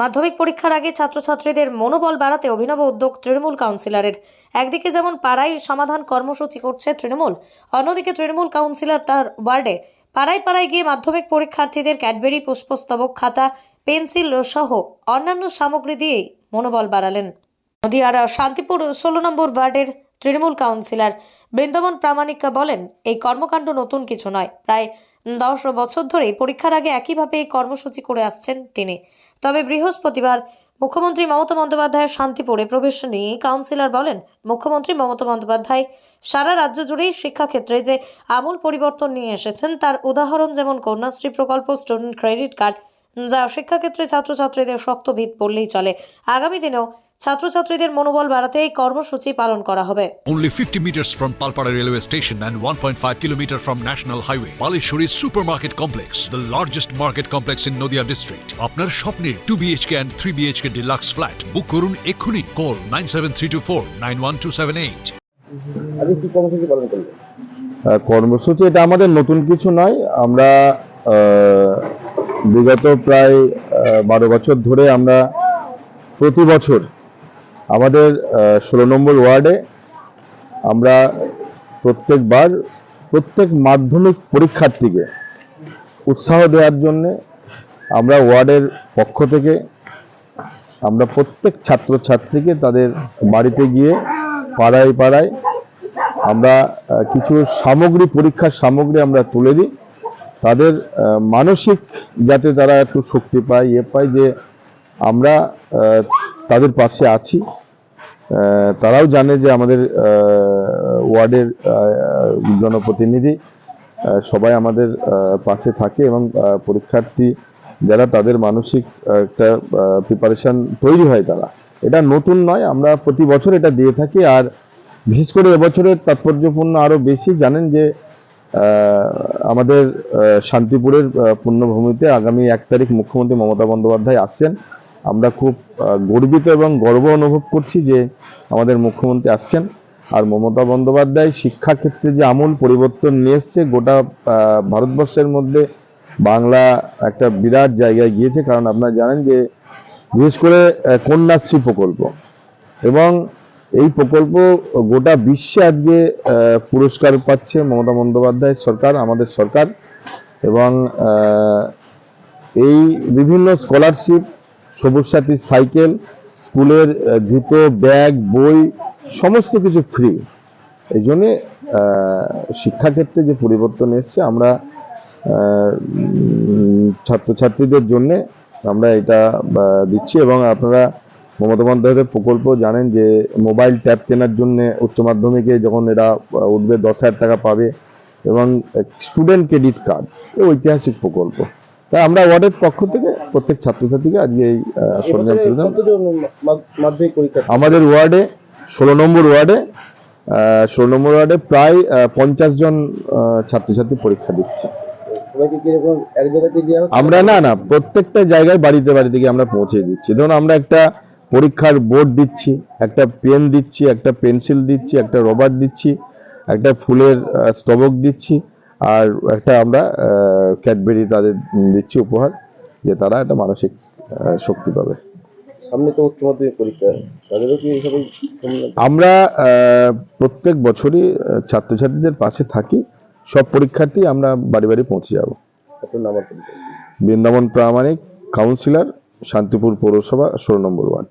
মাধ্যমিক পরীক্ষার আগে ছাত্রছাত্রীদের মনোবল বাড়াতে অভিনব উদ্যোগ তৃণমূল কাউন্সিলরের। একদিকে যেমন পাড়ায় সমাধান কর্মসূচি করছে তৃণমূল, অন্যদিকে তৃণমূল কাউন্সিলর তার ওয়ার্ডে পাড়ায় পাড়ায় গিয়ে মাধ্যমিক পরীক্ষার্থীদের ক্যাডবেরি, পুষ্পস্তবক, খাতা, পেন্সিল সহ অন্যান্য সামগ্রী দিয়েই মনোবল বাড়ালেন। নদিয়ার শান্তিপুর ষোলো নম্বর ওয়ার্ডের তৃণমূল কাউন্সিলর বৃন্দাবন প্রামাণিকা বলেন, এই কর্মকাণ্ড নতুন কিছু নয়। প্রায় দশ বছর ধরে পরীক্ষার আগে একইভাবে কর্মসূচি করে আসছেন তিনি। তবে বৃহস্পতিবার মুখ্যমন্ত্রী মমতা বন্দ্যোপাধ্যায়ের শান্তিপুরে প্রবেশ নিয়ে কাউন্সিলর বলেন, মুখ্যমন্ত্রী মমতা বন্দ্যোপাধ্যায় সারা রাজ্য জুড়েই শিক্ষাক্ষেত্রে যে আমূল পরিবর্তন নিয়ে এসেছেন, তার উদাহরণ যেমন কন্যাশ্রী প্রকল্প স্টুডেন্ট ক্রেডিট কার্ড যা শিক্ষাক্ষেত্রে ছাত্রছাত্রীদের শক্ত ভিত পড়লেই চলে। আগামী দিনেও ছাত্রছাত্রীদের মনোবল বাড়াতে এই কর্মসূচি পালন করা হবে Only 50 meters from Palpara railway station and 1.5 kilometer from National Highway, Palishuri Supermarket Complex, the largest market complex in Noida district. আপনার স্বপ্নের 2 BHK and 3 BHK deluxe flat বুক করুন এক্ষুনি কল 97324 91278 আজকে কি কর্মসূচি পালন করলেন কর্মসূচি এটা আমাদের নতুন কিছু নয় আমরা বিগত প্রায় বারো বছর ধরে আমরা প্রতি বছর আমাদের ষোলো নম্বর ওয়ার্ডে আমরা প্রত্যেকবার প্রত্যেক মাধ্যমিক পরীক্ষার্থীকে উৎসাহ দেওয়ার জন্যে আমরা ওয়ার্ডের পক্ষ থেকে আমরা প্রত্যেক ছাত্রছাত্রীকে তাদের বাড়িতে গিয়ে পাড়ায় পাড়ায় আমরা কিছু সামগ্রী, পরীক্ষার সামগ্রী আমরা তুলে দিই। তাদের মানসিক যাতে তারা একটু শক্তি পায় ইয়ে পায় যে আমরা তাদের পাশে আছি। তারাও জানে যে আমাদের ওয়ার্ডের জনপ্রতিনিধি সবাই আমাদের পাশে থাকে এবং পরীক্ষার্থী যারা তাদের মানসিক একটা প্রিপারেশন তৈরি হয় তারা। এটা নতুন নয় আমরা প্রতি বছর এটা দিয়ে থাকি আর বিশেষ করে এবছরের তাৎপর্যপূর্ণ আরও বেশি জানেন যে আমাদের শান্তিপুরের আহ, পুণ্যভূমিতে আগামী এক তারিখ মুখ্যমন্ত্রী মমতা বন্দ্যোপাধ্যায় আসছেন। আমরা খুব গর্বিত এবং গর্ব অনুভব করছি যে আমাদের মুখ্যমন্ত্রী আসছেন। আর মমতা বন্দ্যোপাধ্যায় শিক্ষাক্ষেত্রে যে আমূল পরিবর্তন নিয়ে এসছে, গোটা ভারতবর্ষের মধ্যে বাংলা একটা বিরাট জায়গায় গিয়েছে। কারণ আপনারা জানেন যে, বিশেষ করে কন্যাশ্রী প্রকল্প এবং এই প্রকল্প গোটা বিশ্বে আজকে পুরস্কার পাচ্ছে মমতা বন্দ্যোপাধ্যায় সরকার, আমাদের সরকার এবং এই বিভিন্ন স্কলারশিপ সবুজ সাথী, সাইকেল, স্কুলের জুতো, ব্যাগ, বই, সমস্ত কিছু ফ্রি এই জন্যে শিক্ষাক্ষেত্রে যে পরিবর্তন এসছে, আমরা ছাত্রছাত্রীদের জন্য আমরা এটা দিচ্ছি এবং আপনারা মমতা বন্দ্যোপাধ্যায়ের প্রকল্প জানেন যে মোবাইল ট্যাব কেনার জন্য উচ্চ মাধ্যমিকে যখন এরা উঠবে দশ হাজার টাকা পাবে এবং স্টুডেন্ট ক্রেডিট কার্ড ঐতিহাসিক প্রকল্প। তাই আমরা ওয়ার্ডের পক্ষ থেকে প্রত্যেক ছাত্রছাত্রীকে আজকে এই সরঞ্জাম তুলে দিলাম। মাধ্যমিক পরীক্ষা? আমাদের ওয়ার্ডে ষোলো নম্বর ওয়ার্ডে ষোলো নম্বর ওয়ার্ডে প্রায় পঞ্চাশ জন ছাত্রছাত্রী পরীক্ষা দিচ্ছে। আমরা না না প্রত্যেকটা জায়গায় বাড়িতে বাড়িতে গিয়ে আমরা পৌঁছে দিচ্ছি। ধরুন আমরা একটা পরীক্ষার বোর্ড দিচ্ছি একটা পেন দিচ্ছি একটা পেন্সিল দিচ্ছি একটা রবার দিচ্ছি একটা ফুলের স্তবক দিচ্ছি আর একটা আমরা ক্যাডবেরি তাদের দিচ্ছি উপহার যে তারা একটা মানসিক শক্তি পাবে। সামনে তো উচ্চ মাধ্যমিক পরীক্ষা তাদেরও কি সবাই আমরা প্রত্যেক বছরই ছাত্রছাত্রীদের পাশে থাকি সব পরীক্ষার্থী আমরা বাড়ি বাড়ি পৌঁছে যাব। বৃন্দাবন প্রামাণিক কাউন্সিলর শান্তিপুর পৌরসভা ষোলো নম্বর ওয়ার্ড।